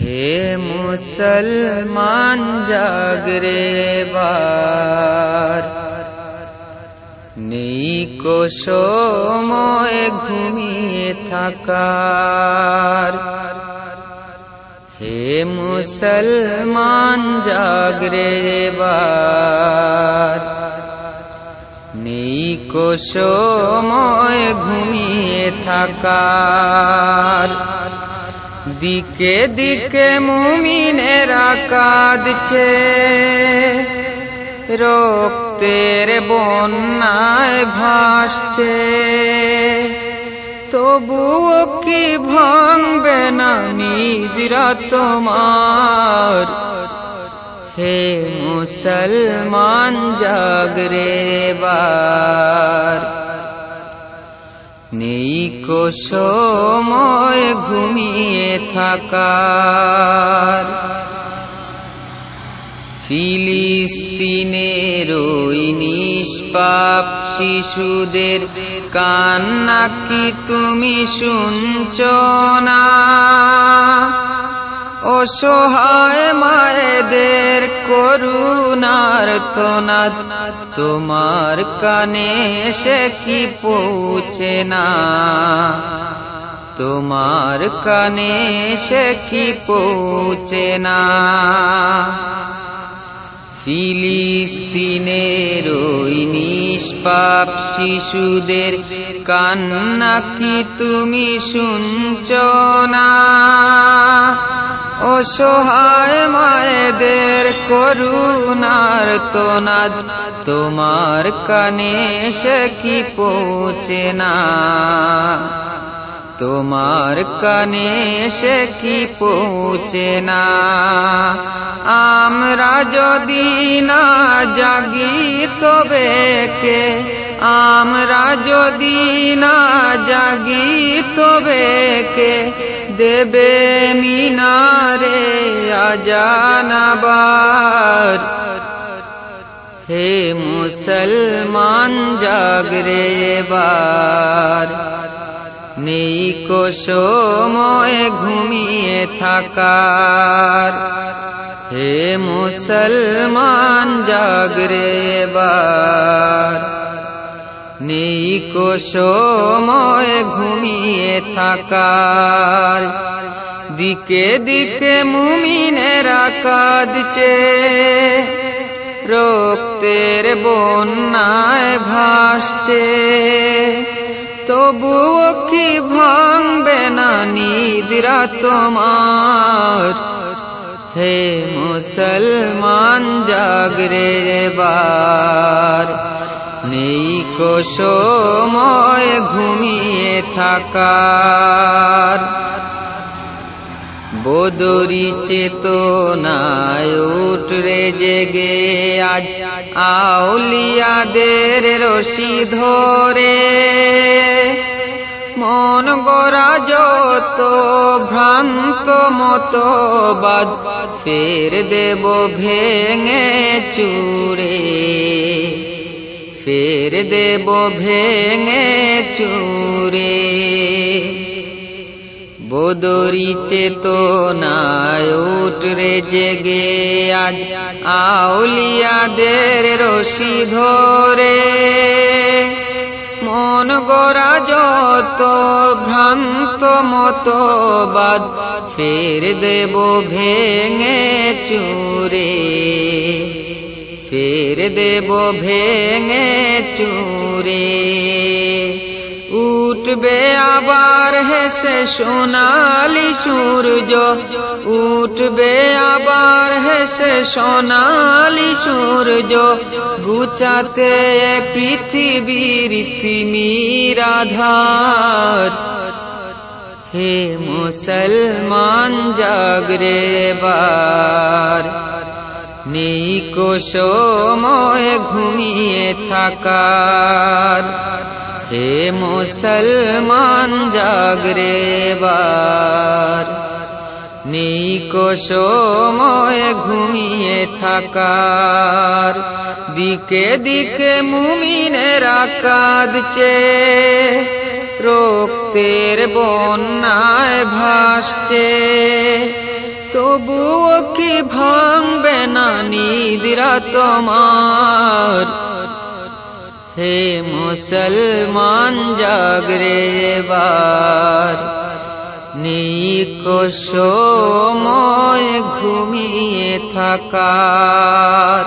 হে মুসলমান জাগরে বার নেই কো সময় ঘুমিয়ে থাকার। হে মুসলমান জাগরে বার নেই কোসময় ঘুমিয়ে থাকার। দিকে দিকে মুমিনেরা কাঁদছে রক্তের বন্যায় ভাসছে। তবুও কি ভাঙবে না নিদ্রা তোমার হে মুসলমান, জাগরে বার। নেই কোসময় ঘুমিয়ে থাকার। ফিলিস্তিনের ওই নিষ্পাপ শিশুদের কান্না কি তুমি শুনছ না? অসহায় মায়েদের করুণার তোনাদ তোমার কানে সে কি পৌঁছে না? তোমার কানে সে কি পৌঁছে না? ফিলিস্তিনের ওই নিষ্পাপ শিশুদের কান্না কি তুমি শুনছ না? অসহায় মায়েদের করুণার তোনাদ, তোমার কানে সে কি পৌঁছে না? তোমার কানে সে কি পৌঁছে না? আমরা যদি না জাগি তবে কে? আমরা যদি না জাগি তবে কে? দেবে মিনারে আজানাবার হে মুসলমান জাগরে এবার। নেই কোসময় ঘুমিয়ে থাকার। হে মুসলমান জাগরে এবার। নেই কো সময় ঘুমিয়ে থাকার। দিকে দিকে মুমিনেরা কাঁদছে রক্তের বন্যায় ভাসছে, তবুও কি ভাঙবে না নিদ্রা তোমার? হে মুসলমান, জাগরে বার নেই কো সময় ঘুমিয়ে থাকার। বদরি চেতনায় উঠরে জেগে আজ আউলিয়াদের রশি ধরে। মন গড়া যত ভ্রান্ত মতো বাদ ফের দেব ভেঙে চুরে। ফের দেব ভেঙে চুরে। বদরি চেতনায় উঠরে জেগে আজ আউলিয়াদের রশি ধরে। মন গোরা যত ভ্রান্ত মতো বাদ ফের দেব ভেঙে চুরে। ফের দেব ভেঙে চুরে। উঠবে আবার হেসে সোনালি সূর্য। উঠবে আবার হেসে সোনালি সূর্য। গুচাতে পৃথিবীর তিমির আধার। হে মুসলমান, জাগরে বার ময় ঘুমিয়ে থাকার। হে মুসলমান, জাগরে বার। নেই কো সময় ঘুমিয়ে থাকার। দিকে দিকে মুমিনেরা কাঁদছে রক্তের বন্যায় ভাসছে। তবুও কি ভাঙবে না নিদিরা তোমার হে মুসলমান জাগরে বার নিকোষময় ঘুমিয়ে থাকার।